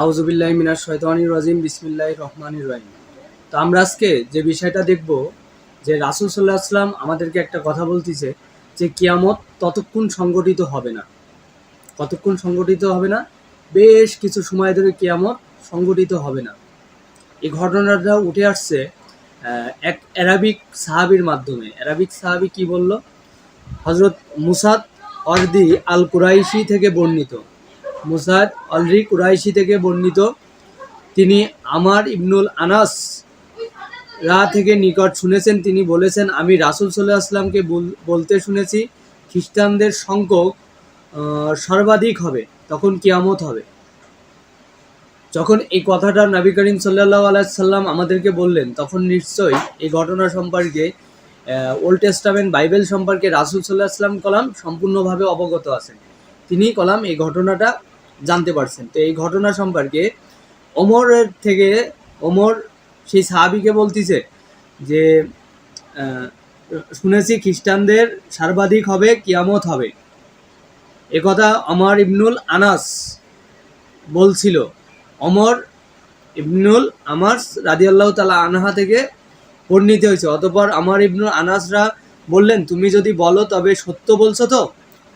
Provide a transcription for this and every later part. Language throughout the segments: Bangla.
আউজুবিল্লাহ মিনার শয়তানির রাজিম বিসমিল্লাহ রহমানির রহিম। তো আমরা আজকে যে বিষয়টা দেখব, যে রাসুল সাল্লাহ আসলাম আমাদেরকে একটা কথা বলতেছে যে কিয়ামত ততক্ষণ সংগঠিত হবে না। কতক্ষণ সংগঠিত হবে না, বেশ কিছু সময় ধরে কিয়ামত সংগঠিত হবে না। এই ঘটনাটা উঠে আসছে এক অ্যারাবিক সাহাবির মাধ্যমে। অ্যারাবিক সাহাবি কি বলল? হজরত মুসাদ অর্দি আল কুরাইশি থেকে বর্ণিত। মুসাদ অলরি কুরাইশি থেকে বর্ণিত। তিনি আমার ইবনুল আনাস রা থেকে নিকট শুনেছেন। তিনি বলেছেন, আমি রাসুল সাল্লাহ আসলামকে বল- বলতে শুনেছি, খ্রিস্টানদের সংখ্যক সর্বাধিক হবে, তখন কিয়ামত হবে। যখন এই কথাটা নবী করিম সাল্লাহ আলাইসাল্লাম আমাদেরকে বললেন, তখন নিশ্চয়ই এই ঘটনা সম্পর্কে ওল্ড টেস্টামেন্ট বাইবেল সম্পর্কে রাসুল সাল্লাহ আসলাম কলাম সম্পূর্ণভাবে অবগত আছেন। তিনি কলাম এই ঘটনাটা জানতে পারছেন। তো এই ঘটনা সম্পর্কে ওমরের থেকে, ওমর সেই সাহাবিকে বলতিছে যে শুনেছি খ্রিস্টানদের সর্বাধিক হবে, কিয়ামত হবে। একথা আমার ইবনুল আনাস বলছিল। অমর ইবনুল আমাস রাদিয়াল্লাহ তালা আনহা থেকে বর্ণিত হয়েছে। অতপর আমার ইবনুল আনাসরা বললেন, তুমি যদি বলো তবে সত্য বলছো তো?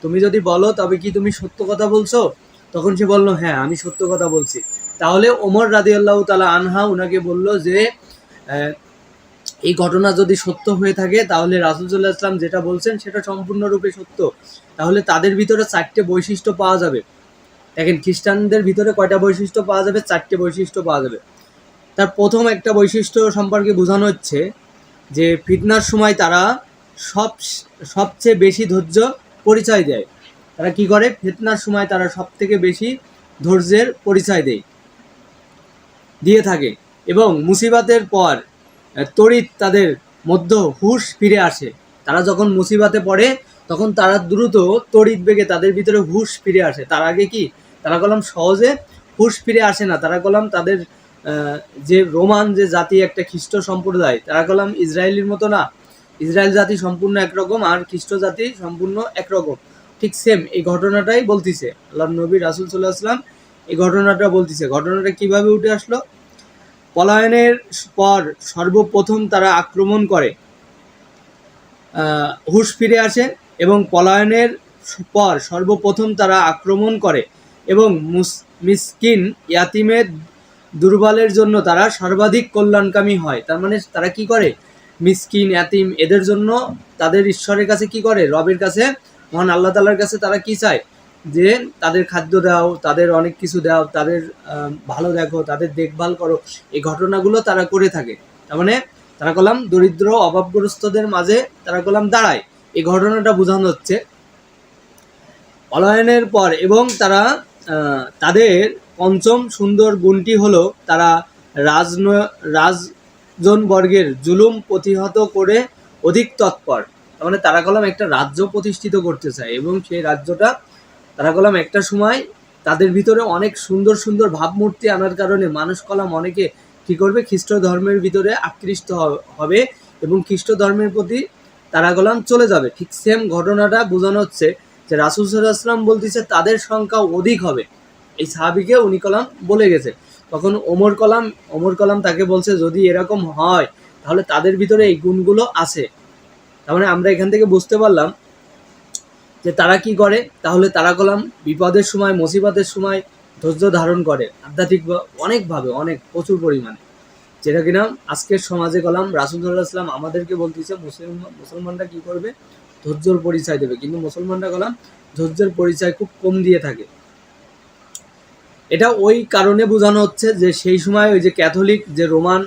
তুমি যদি বলো তবে কি তুমি সত্য কথা বলছো? তখন সে বলল হ্যাঁ আমি সত্য কথা বলছি। তাহলে ওমর রাদিয়াল্লাহ তালা আনহা ওনাকে বলল যে এই ঘটনা যদি সত্য হয়ে থাকে, তাহলে রাসুলুল্লাহ ইসলাম যেটা বলছেন, সেটা সম্পূর্ণরূপে সত্য। তাহলে তাদের ভিতরে চারটে বৈশিষ্ট্য পাওয়া যাবে। দেখেন, খ্রিস্টানদের ভিতরে কয়টা বৈশিষ্ট্য পাওয়া যাবে? চারটে বৈশিষ্ট্য পাওয়া যাবে। তার প্রথম একটা বৈশিষ্ট্য সম্পর্কে বোঝানো হচ্ছে যে, ফিতনার সময় তারা সব সবচেয়ে বেশি ধৈর্য পরিচয় দেয়। তারা কি করে? ফেতনার সময় তারা সব থেকে বেশি ধৈর্যের পরিচয় দেয়। দিয়ে থাকে এবং মুসিবাতের পর তড়িৎ তাদের মধ্য হুশ ফিরে আসে। তারা যখন মুসিবাতে পড়ে, তখন তারা দ্রুত তড়িৎ বেগে তাদের ভিতরে হুশ ফিরে আসে। তার আগে কি? তারা কলাম সহজে হুশ ফিরে আসে না। তারা কলাম তাদের যে রোমান, যে জাতি, একটা খ্রিস্ট সম্প্রদায়, তারা কলাম ইসরায়েলের মতো না। ইসরায়েল জাতি সম্পূর্ণ একরকম আর খ্রিস্ট জাতি সম্পূর্ণ একরকম। ঠিক সেম এই ঘটনাটাই বলতিছে। আল্লাহ নবী রাসুল সাল্লাহ আসলাম এই ঘটনাটা বলতিছে। ঘটনাটা কীভাবে উঠে আসলো? পলায়নের পর সর্বপ্রথম তারা আক্রমণ করে। হুশ ফিরে আসে এবং পলায়নের পর সর্বপ্রথম তারা আক্রমণ করে এবং মুস- মিসকিন ইয়াতিমের দুর্বলের জন্য তারা সর্বাধিক কল্যাণকামী হয়। তার মানে তারা কি করে? মিসকিন, ইয়াতিম এদের জন্য তাদের ঈশ্বরের কাছে কি করে? রবের কাছে মহান আল্লাহ তালার কাছে তারা কি চায়? যে তাদের খাদ্য দাও, তাদের অনেক কিছু দাও, তাদের ভালো দেখো, তাদের দেখভাল করো। এই ঘটনাগুলো তারা করে থাকে। তার মানে তারা কলাম দরিদ্র, অভাবগ্রস্তদের মাঝে তারা কলাম দাঁড়ায়। এই ঘটনাটা বোঝানো হচ্ছে। পলায়নের পর এবং তারা তাদের পঞ্চম সুন্দর গুণটি হলো তারা রাজন রাজজনবর্গের জুলুম প্রতিহত করে অধিক তৎপর। মানে তারা কলাম একটা রাজ্য প্রতিষ্ঠিত করতে চায় এবং সেই রাজ্যটা তারা কলাম একটা সময় তাদের ভিতরে অনেক সুন্দর সুন্দর ভাবমূর্তি আনার কারণে মানুষ কলাম অনেকে কি করবে? খ্রিস্ট ধর্মের ভিতরে আকৃষ্ট হবে এবং খ্রিস্ট ধর্মের প্রতি তারা কলাম চলে যাবে। ঠিক সেম ঘটনাটা বোঝানো হচ্ছে যে রাসুল সাল্লাহাম বলতেছে, তাদের সংখ্যা অধিক হবে। এই সাহাবিকে উনি কলাম বলে গেছে। তখন ওমর কলাম ওমর কলাম তাকে বলছে, যদি এরকম হয়, তাহলে তাদের ভিতরে এই গুণগুলো আছে। তার মানে আমরা এখান থেকে বুঝতে পারলাম যে তারা কি করে, তাহলে তারা কলাম বিপদের সময়, মুসিবতের সময় ধৈর্য ধারণ করে আধ্যাত্মিক অনেকভাবে, অনেক, প্রচুর পরিমাণে। যেটা কিনা আজকের সমাজে কলাম রাসুল্লাহ ইসলাম আমাদেরকে বলতেছে মুসলিম মুসলমানরা কি করবে? ধৈর্যর পরিচয় দেবে। কিন্তু মুসলমানরা কলাম ধৈর্যের পরিচয় খুব কম দিয়ে থাকে। এটা ওই কারণে বোঝানো হচ্ছে যে সেই সময় ওই যে ক্যাথলিক, যে রোমান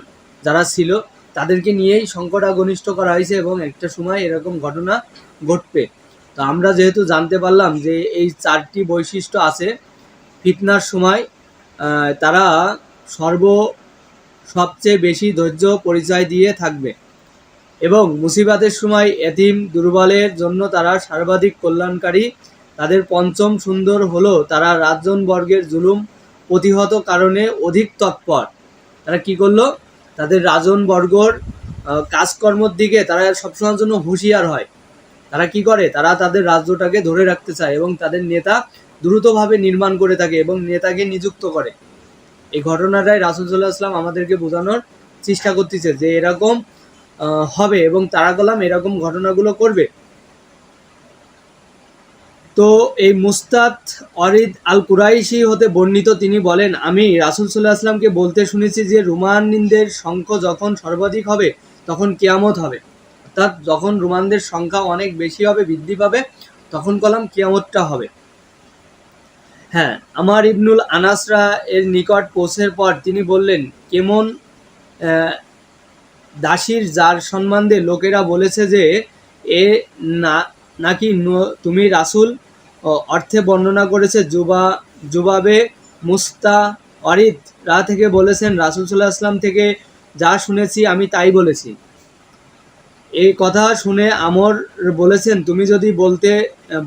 যারা ছিল তাদেরকে নিয়েই সংকটা ঘনিষ্ঠ করা হয়েছে এবং একটা সময় এরকম ঘটনা ঘটবে। তো আমরা যেহেতু জানতে পারলাম যে এই চারটি বৈশিষ্ট্য আছে, ফিতনার সময় তারা সর্ব সবচেয়ে বেশি ধৈর্য, পরিচয় দিয়ে থাকবে এবং মুসিবাতের সময় এতিম দুর্বলের জন্য তারা সর্বাধিক কল্যাণকারী। তাদের পঞ্চম সুন্দর হলো তারা রাজন বর্গের জুলুম প্রতিহত কারণে অধিক তৎপর। তারা কি করল? তাদের রাজন বর্গর কাজকর্মর দিকে তারা সবসময়ের জন্য হুঁশিয়ার হয়। তারা কি করে? তারা তাদের রাজ্যটাকে ধরে রাখতে চায় এবং তাদের নেতা দ্রুতভাবে নির্মাণ করে থাকে এবং নেতাকে নিযুক্ত করে। এই ঘটনাটাই রাসুলসাল্লাহ আসলাম আমাদেরকে বোঝানোর চেষ্টা করতেছে যে এরকম হবে এবং তারা কলাম এরকম ঘটনাগুলো করবে। তো এই মুস্তাদ অরিদ আল কুরাইশি হতে বর্ণিত তিনি বলেন, আমি রাসুল সাল্লাহ আসলামকে বলতে শুনেছি যে, রুমানদের সংখ্যা যখন সর্বাধিক হবে, তখন কিয়ামত হবে। অর্থাৎ যখন রুমানদের সংখ্যা অনেক বেশি হবে, বৃদ্ধি পাবে, তখন কলাম কিয়ামতটা হবে। হ্যাঁ আমার ইবনুল আনাসরা এর নিকট পৌঁছের পর তিনি বললেন, কেমন দাসীর যার সম্বন্ধে লোকেরা বলেছে যে, এ না নাকি তুমি রাসূল অর্থে বর্ণনা করেছে জুবা, জুবাবে মুস্তা অরিদ রা থেকে বলেছেন, রাসূল সাল্লাহ আসলাম থেকে যা শুনেছি আমি তাই বলেছি। এই কথা শুনে আমর বলেছেন, তুমি যদি বলতে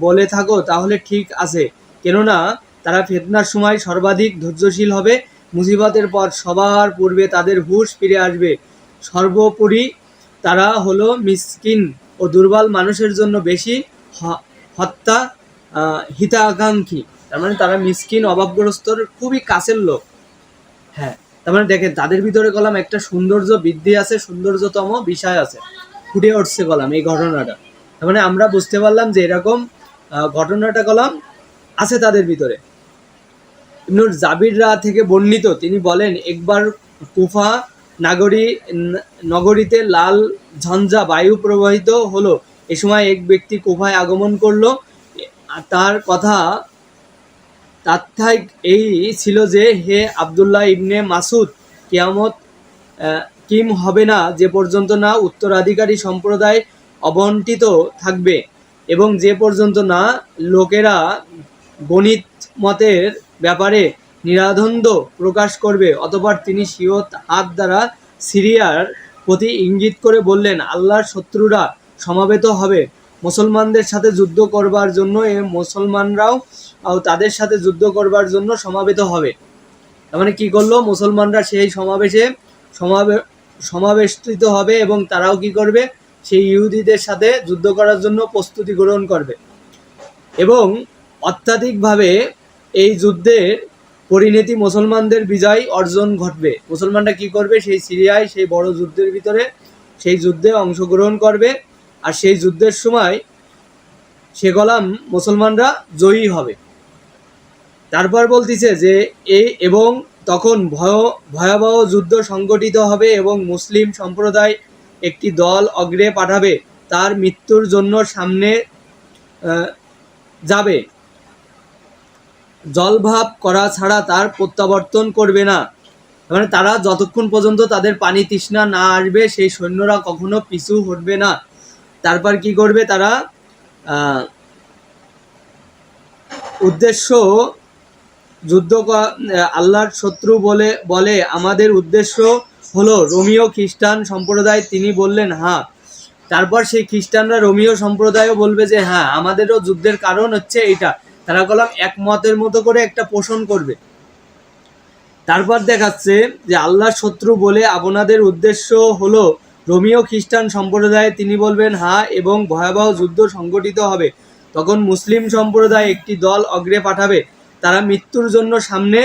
বলে থাকো তাহলে ঠিক আছে। কেননা তারা ফেতনার সময় সর্বাধিক ধৈর্যশীল হবে, মুসিবতের পর সবার পূর্বে তাদের হুঁশ ফিরে আসবে। সর্বোপরি তারা হলো মিসকিন। ও দুর্বল মানুষের জন্য বেশি হত্যা হিতাকাঙ্ক্ষী। তার মানে তারা মিসকিন, অভাবগ্রস্তর, খুবই কাছের লোক। হ্যাঁ তার মানে দেখেন, তাদের ভিতরে কলাম একটা সৌন্দর্য বৃদ্ধি আছে, সৌন্দর্যতম বিষয় আছে। ফুটে উঠছে কলাম এই ঘটনাটা। তার মানে আমরা বুঝতে পারলাম যে এরকম ঘটনাটা কলাম আছে তাদের ভিতরে। ইবনুর জাবিররা থেকে বর্ণিত, তিনি বলেন, একবার কুফা নাগরী নগরীতে লাল ঝঞ্ঝা বায়ু প্রবাহিত হলো। এ সময় এক ব্যক্তি কুফায় আগমন করল। তার কথা তাত্থায়িক এই ছিল যে, হে আবদুল্লাহ ইবনে মাসুদ কিয়ামত কিম হবে না যে পর্যন্ত না উত্তরাধিকারী সম্প্রদায় অবন্টিত থাকবে এবং যে পর্যন্ত না লোকেরা গণিত মতের ব্যাপারে নিরাধন্দ প্রকাশ করবে, অতপর তিনি সিয়ত হাত দ্বারা সিরিয়ার প্রতি ইঙ্গিত করে বললেন, আল্লাহর শত্রুরা সমাবেত হবে। মুসলমানদের সাথে যুদ্ধ করবার জন্য এ মুসলমানরাও তাদের সাথে যুদ্ধ করবার জন্য সমাবেত হবে। মানে কি করল? মুসলমানরা সেই সমাবেশে সমাবে সমাবেশিত হবে এবং তারাও কি করবে? সেই ইহুদিদের সাথে যুদ্ধ করার জন্য প্রস্তুতি গ্রহণ করবে। এবং অত্যাধিকভাবে এই যুদ্ধের পরিণতি মুসলমানদের বিজয় অর্জন ঘটবে। মুসলমানরা কি করবে? সেই সিরিয়ায় সেই বড় যুদ্ধের ভিতরে সেই যুদ্ধে অংশগ্রহণ করবে। আর সেই যুদ্ধের সময় সে গলাম মুসলমানরা জয়ী হবে। তারপর বলতিছে যে এই এবং তখন ভয়, ভয়াবহ যুদ্ধ সংগঠিত হবে এবং মুসলিম সম্প্রদায় একটি দল অগ্রে পাঠাবে। তার মৃত্যুর জন্য সামনে যাবে। জলভাব করা ছাড়া তার প্রত্যাবর্তন করবে না। মানে তারা যতক্ষণ পর্যন্ত তাদের পানি তৃষ্ণা না আসবে, সেই সৈন্যরা কখনো পিছু হটবে না। তারপর কি করবে তারা? উদ্দেশ্য যুদ্ধ আল্লাহর শত্রু বলে বলে। আমাদের উদ্দেশ্য হলো রোমিও খ্রিস্টান সম্প্রদায়। তিনি বললেন হ্যাঁ। তারপর সেই খ্রিস্টানরা রোমিও সম্প্রদায়ও বলবে যে হ্যাঁ আমাদেরও যুদ্ধের কারণ হচ্ছে এটা তারা কলাম একমতের মতো করে একটা পোষণ করবে। তারপর দেখাচ্ছে যে আল্লাহর শত্রু বলে আপনাদের উদ্দেশ্য হলো রোমিও খ্রিস্টান সম্প্রদায়। তিনি বলবেন, হা, এবং ভয়াবহ যুদ্ধ সংগঠিত হবে। তখন মুসলিম সম্প্রদায় একটি দল অগ্রে পাঠাবে। তারা মৃত্যুর জন্য সামনে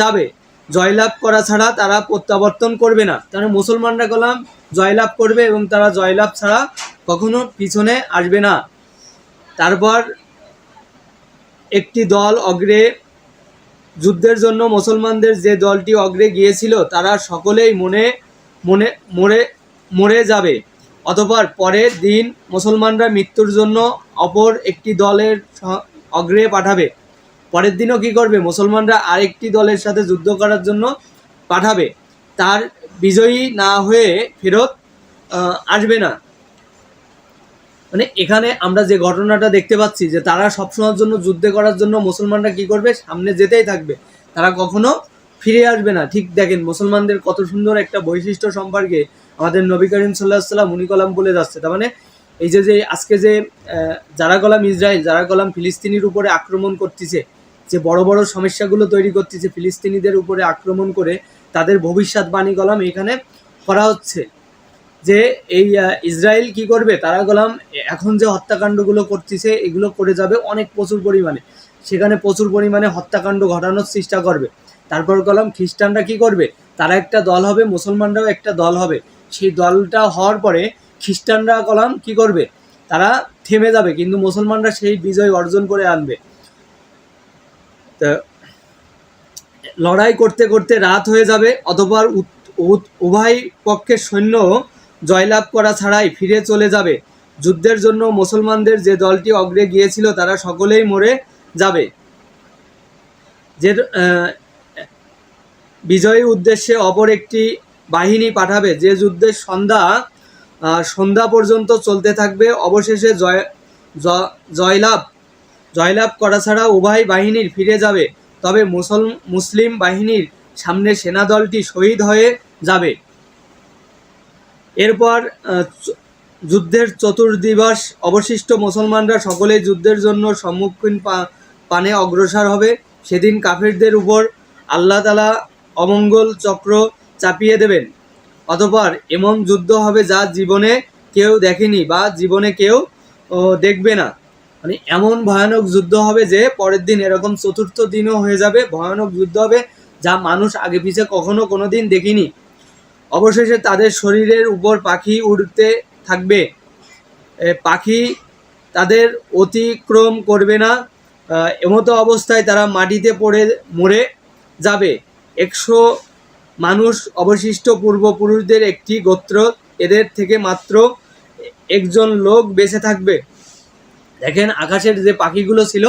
যাবে। জয়লাভ করা ছাড়া তারা প্রত্যাবর্তন করবে না। তারা মুসলমানরা কলাম জয়লাভ করবে এবং তারা জয়লাভ ছাড়া কখনো পিছনে আসবে না। তারপর একটি দল অগ্রে যুদ্ধের জন্য মুসলমানদের যে দলটি অগ্রে গিয়েছিল, তারা সকলেই মনে মনে, মরে মরে যাবে। অতপর পরের দিন মুসলমানরা মৃত্যুর জন্য অপর একটি দলের অগ্রে পাঠাবে। পরের দিনও কি করবে? মুসলমানরা আরেকটি দলের সাথে যুদ্ধ করার জন্য পাঠাবে। তার বিজয়ী না হয়ে ফেরত আসবে না। মানে এখানে আমরা যে ঘটনাটা দেখতে পাচ্ছি যে তারা সবসময়ের জন্য যুদ্ধে করার জন্য মুসলমানরা কি করবে? সামনে যেতেই থাকবে। তারা কখনো ফিরে আসবে না। ঠিক দেখেন, মুসলমানদের কত সুন্দর একটা বৈশিষ্ট্য সম্পর্কে আমাদের নবী করিম সাল্লাহ সাল্লাম উনি কলাম বলে যাচ্ছে। তার মানে এই যে যে আজকে যে যারা কলাম ইসরায়েল, যারা কলাম ফিলিস্তিনির উপরে আক্রমণ করতেছে, যে বড় বড় সমস্যাগুলো তৈরি করতেছে ফিলিস্তিনিদের উপরে আক্রমণ করে তাদের ভবিষ্যৎবাণী কলাম এখানে করা হচ্ছে। যে এই ইসরায়েল কি করবে? তারা গলাম এখন যে হত্যাকাণ্ডগুলো করতেছে, এগুলো করে যাবে অনেক প্রচুর পরিমাণে। সেখানে প্রচুর পরিমাণে হত্যাকাণ্ড ঘটানোর চেষ্টা করবে। তারপর কলাম খ্রিস্টানরা কি করবে? তারা একটা দল হবে, মুসলমানরাও একটা দল হবে। সেই দলটা হওয়ার পরে খ্রিস্টানরা কলাম কি করবে? তারা থেমে যাবে, কিন্তু মুসলমানরা সেই বিজয় অর্জন করে আনবে। তা লড়াই করতে করতে রাত হয়ে যাবে অথবা উভয় পক্ষের সৈন্য জয়লাভ করা ছাড়াই ফিরে চলে যাবে। যুদ্ধের জন্য মুসলমানদের যে দলটি অগ্রে গিয়েছিল, তারা সকলেই মরে যাবে। যে বিজয়ী উদ্দেশ্যে অপর একটি বাহিনী পাঠাবে। যে যুদ্ধের সন্ধ্যা সন্ধ্যা পর্যন্ত চলতে থাকবে, অবশেষে জয় জয়লাভ জয়লাভ করা ছাড়া উভয় বাহিনীর ফিরে যাবে। তবে মুসল, মুসলিম বাহিনীর সামনে সেনাদলটি শহীদ হয়ে যাবে। এরপর যুদ্ধের চতুর্দিবস অবশিষ্ট মুসলমানরা সকলে যুদ্ধের জন্য সম্মুখীন পানে অগ্রসর হবে। সেদিন কাফেরদের উপর আল্লাহ তালা অমঙ্গল চক্র চাপিয়ে দেবেন। অতপর এমন যুদ্ধ হবে যা জীবনে কেউ দেখেনি বা জীবনে কেউ দেখবে না। মানে এমন ভয়ানক যুদ্ধ হবে যে পরের দিন এরকম চতুর্থ দিনও হয়ে যাবে। ভয়ানক যুদ্ধ হবে যা মানুষ আগে পিছে কখনো কোনো দিন দেখিনি। অবশেষে তাদের শরীরের উপর পাখি উড়তে থাকবে। পাখি তাদের অতিক্রম করবে না। এমতো অবস্থায় তারা মাটিতে পড়ে, মরে যাবে। একশো মানুষ অবশিষ্ট পূর্বপুরুষদের একটি গোত্র, এদের থেকে মাত্র একজন লোক বেঁচে থাকবে। দেখেন আকাশের যে পাখিগুলো ছিল,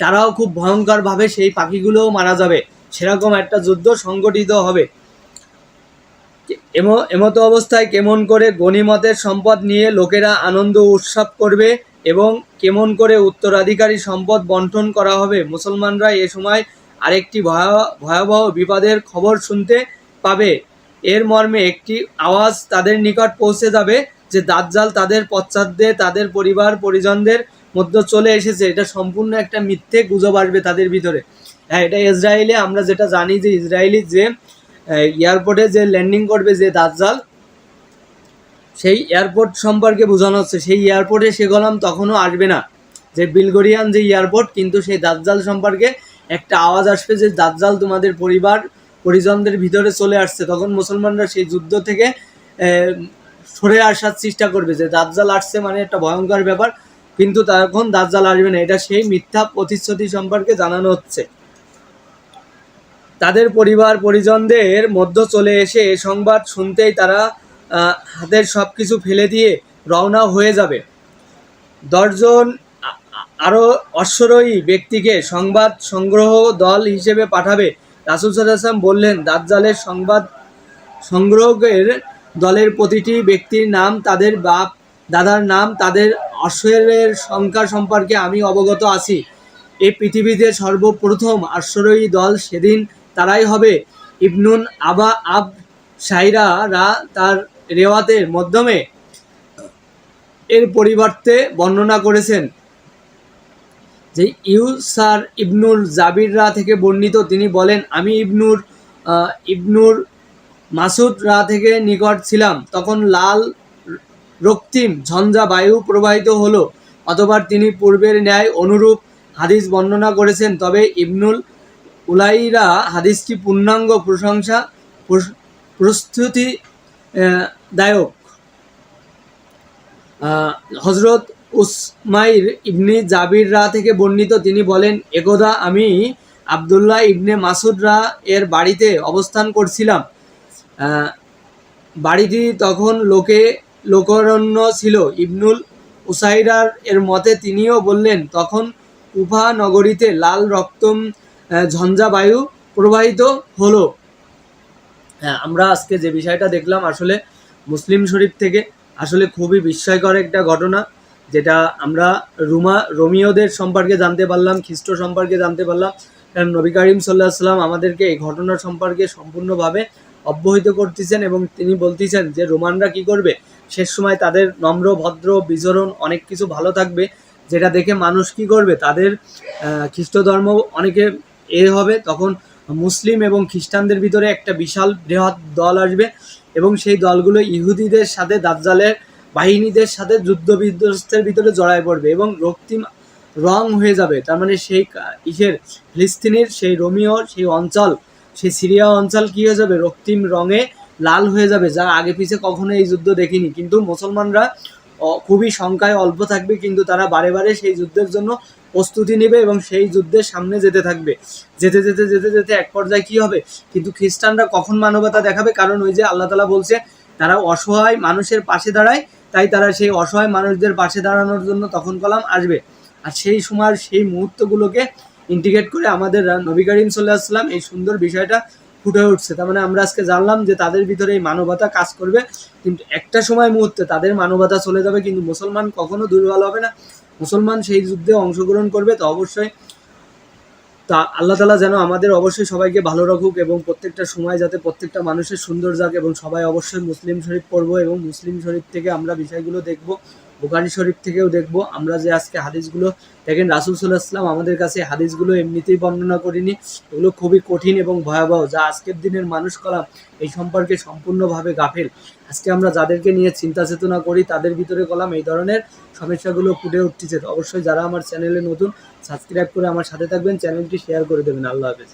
তারাও খুব ভয়ঙ্করভাবে সেই পাখিগুলোও মারা যাবে। সেরকম একটা যুদ্ধ সংগঠিত হবে। এমতো অবস্থায় কেমন করে গণিমতের সম্পদ নিয়ে লোকেরা আনন্দ উৎসব করবে এবং কেমন করে উত্তরাধিকারী সম্পদ বন্টন করা হবে? মুসলমানরা এ সময় আরেকটি ভয়া- ভয়াবহ বিপদের খবর শুনতে পাবে। এর মর্মে একটি আওয়াজ তাদের নিকট পৌঁছে যাবে যে দাজ্জাল তাদের পশ্চাদ্দে তাদের পরিবার, পরিজনদের মধ্যে চলে এসেছে। এটা সম্পূর্ণ একটা মিথ্যে গুজব আসবে তাদের ভিতরে। হ্যাঁ এটা ইসরায়েলে আমরা যেটা জানি যে ইসরায়েলি যে এয়ারপোর্টে যে ল্যান্ডিং করবে যে দাজ্জাল, সেই এয়ারপোর্ট সম্পর্কে বোঝানো হচ্ছে। সেই এয়ারপোর্টে সে গলাম তখনও আসবে না। যে বিলগরিয়ান যে এয়ারপোর্ট কিন্তু সেই দাজ্জাল সম্পর্কে একটা আওয়াজ আসবে যে দাজ্জাল তোমাদের পরিবার, পরিজনদের ভিতরে চলে আসছে। তখন মুসলমানরা সেই যুদ্ধ থেকে সরে আসার চেষ্টা করবে যে দাজ্জাল আসছে মানে একটা ভয়ঙ্কর ব্যাপার, কিন্তু তখন দাজ্জাল আসবে না। এটা সেই মিথ্যা প্রতিশ্রুতি সম্পর্কে জানানো হচ্ছে। তাদের পরিবার, পরিজনদের মধ্য চলে এসে সংবাদ শুনতেই তারা হাতের সব কিছু ফেলে দিয়ে রওনা হয়ে যাবে। দশজন আরও অশ্বরোহী ব্যক্তিকে সংবাদ সংগ্রহ দল হিসেবে পাঠাবে। রাসুল সাল্লাম বললেন, দাজ্জালের সংবাদ সংগ্রহের দলের প্রতিটি ব্যক্তির নাম তাদের বাপ, দাদার নাম, তাদের অশ্বের সংখ্যা সম্পর্কে আমি অবগত আছি। এই পৃথিবীতে সর্বপ্রথম আশ্বরোহী দল সেদিন তারাই হবে। ইবনুন আবা আব সাইরারা তার রেওয়াতের মাধ্যমে এর পরিবর্তে বর্ণনা করেছেন যে ইউসার ইবনুল জাবিররা থেকে বর্ণিত। তিনি বলেন, আমি ইবনুর ইবনুর মাসুদ রা থেকে নিকট ছিলাম। তখন লাল রক্তিম ঝঞ্ঝা বায়ু প্রবাহিত হলো। অথবা তিনি পূর্বের ন্যায় অনুরূপ হাদিস বর্ণনা করেছেন। তবে ইবনুল উলাইরা হাদিসটি পূর্ণাঙ্গ প্রশংসা প্রস- প্রস্তুতি দায়ক। হজরত উসমাইর ইবনে জাবির রা থেকে বর্ণিত তিনি বলেন, একদা আমি আবদুল্লাহ ইবনে মাসুদ রা এর বাড়িতে অবস্থান করছিলাম। বাড়িটি তখন লোকে, লোকরণ্য ছিল। ইবনুল উসাইরার এর মতে তিনিও বললেন, তখন কুফা নগরীতে লাল রক্তম ঝঞ্ঝা বায়ু প্রবাহিত হলো। হ্যাঁ আমরা আজকে যে বিষয়টা দেখলাম, আসলে মুসলিম শরীফ থেকে আসলে খুবই বিস্ময়কর একটা ঘটনা, যেটা আমরা রুমা, রোমিওদের সম্পর্কে জানতে পারলাম, খ্রিস্ট সম্পর্কে জানতে পারলাম। কারণ নবী করিম সাল্লাহ সাল্লাম আমাদেরকে এই ঘটনা সম্পর্কে সম্পূর্ণভাবে অব্যাহত করতেছেন এবং তিনি বলতেছেন যে রোমানরা কি করবে? শেষ সময় তাদের নম্র, ভদ্র, বিচরণ অনেক কিছু ভালো থাকবে, যেটা দেখে মানুষ কি করবে? তাদের খ্রিস্ট ধর্ম অনেকে এ হবে, তখন মুসলিম এবং খ্রিস্টানদের ভিতরে একটা বিশাল বৃহৎ দল আসবে এবং সেই দলগুলো ইহুদিদের সাথে, দাজ্জালের বাহিনীদের সাথে যুদ্ধ বিধ্বস্তের ভিতরে জড়ায় পড়বে এবং রক্তিম রং হয়ে যাবে। তার মানে সেই ইসের, ফিলিস্তিনের সেই রোমিও, সেই অঞ্চল, সেই সিরিয়া অঞ্চল কি হয়ে যাবে? রক্তিম রঙে লাল হয়ে যাবে, যা আগে পিছে কখনো এই যুদ্ধ দেখিনি। কিন্তু মুসলমানরা খুবই সংখ্যায় অল্প থাকবে, কিন্তু তারা বারে বারে সেই যুদ্ধের জন্য প্রস্তুতি নেবে এবং সেই যুদ্ধের সামনে যেতে থাকবে। যেতে যেতে যেতে যেতে এক পর্যায়ে কি হবে? কিন্তু খ্রিস্টানরা কখন মানবতা দেখাবে? কারণ ওই যে আল্লাহ তালা বলছে, তারা অসহায় মানুষের পাশে দাঁড়ায়, তাই তারা সেই অসহায় মানুষদের পাশে দাঁড়ানোর জন্য তখন কলাম আসবে। আর সেই সময়, সেই মুহূর্তগুলোকে ইন্টিগ্রেট করে আমাদের নবী করিম সাল্লাহ আসলাম এই সুন্দর বিষয়টা ফুটে উঠছে। তার মানে আমরা আজকে জানলাম যে তাদের ভিতরে এই মানবতা কাজ করবে। কিন্তু একটা সময় মুহূর্তে তাদের মানবতা চলে যাবে, কিন্তু মুসলমান কখনো দুর্বল হবে না। মুসলমান সেই যুদ্ধে অংশগ্রহণ করবে, তো অবশ্যই তা আল্লাহ তালা যেন আমাদের অবশ্যই সবাইকে ভালো রাখুক এবং প্রত্যেকটা সময় যাতে প্রত্যেকটা মানুষের সুন্দর যাক এবং সবাই অবশ্যই মুসলিম শরীফ পড়ব এবং মুসলিম শরীফ থেকে আমরা বিষয়গুলো দেখব। বুখারি শরীফ থেকেও দেখব। আমরা যে আজকে হাদিসগুলো, দেখেন রাসুল সাল্লাহ আসলাম আমাদের কাছে হাদিসগুলো এমনিতেই বর্ণনা করিনি। এগুলো খুবই কঠিন এবং ভয়াবহ, যা আজকের দিনের মানুষ কলাম এই সম্পর্কে সম্পূর্ণভাবে গাফেল। আজকে আমরা যাদেরকে নিয়ে চিন্তা চেতনা করি, তাদের ভিতরে কলাম এই ধরনের সমস্যাগুলো ফুটে উঠতেছে অবশ্যই যারা আমার চ্যানেলে নতুন, সাবস্ক্রাইব করে আমার সাথে থাকবেন, চ্যানেলটি শেয়ার করে দেবেন। আল্লাহ হাফেজ।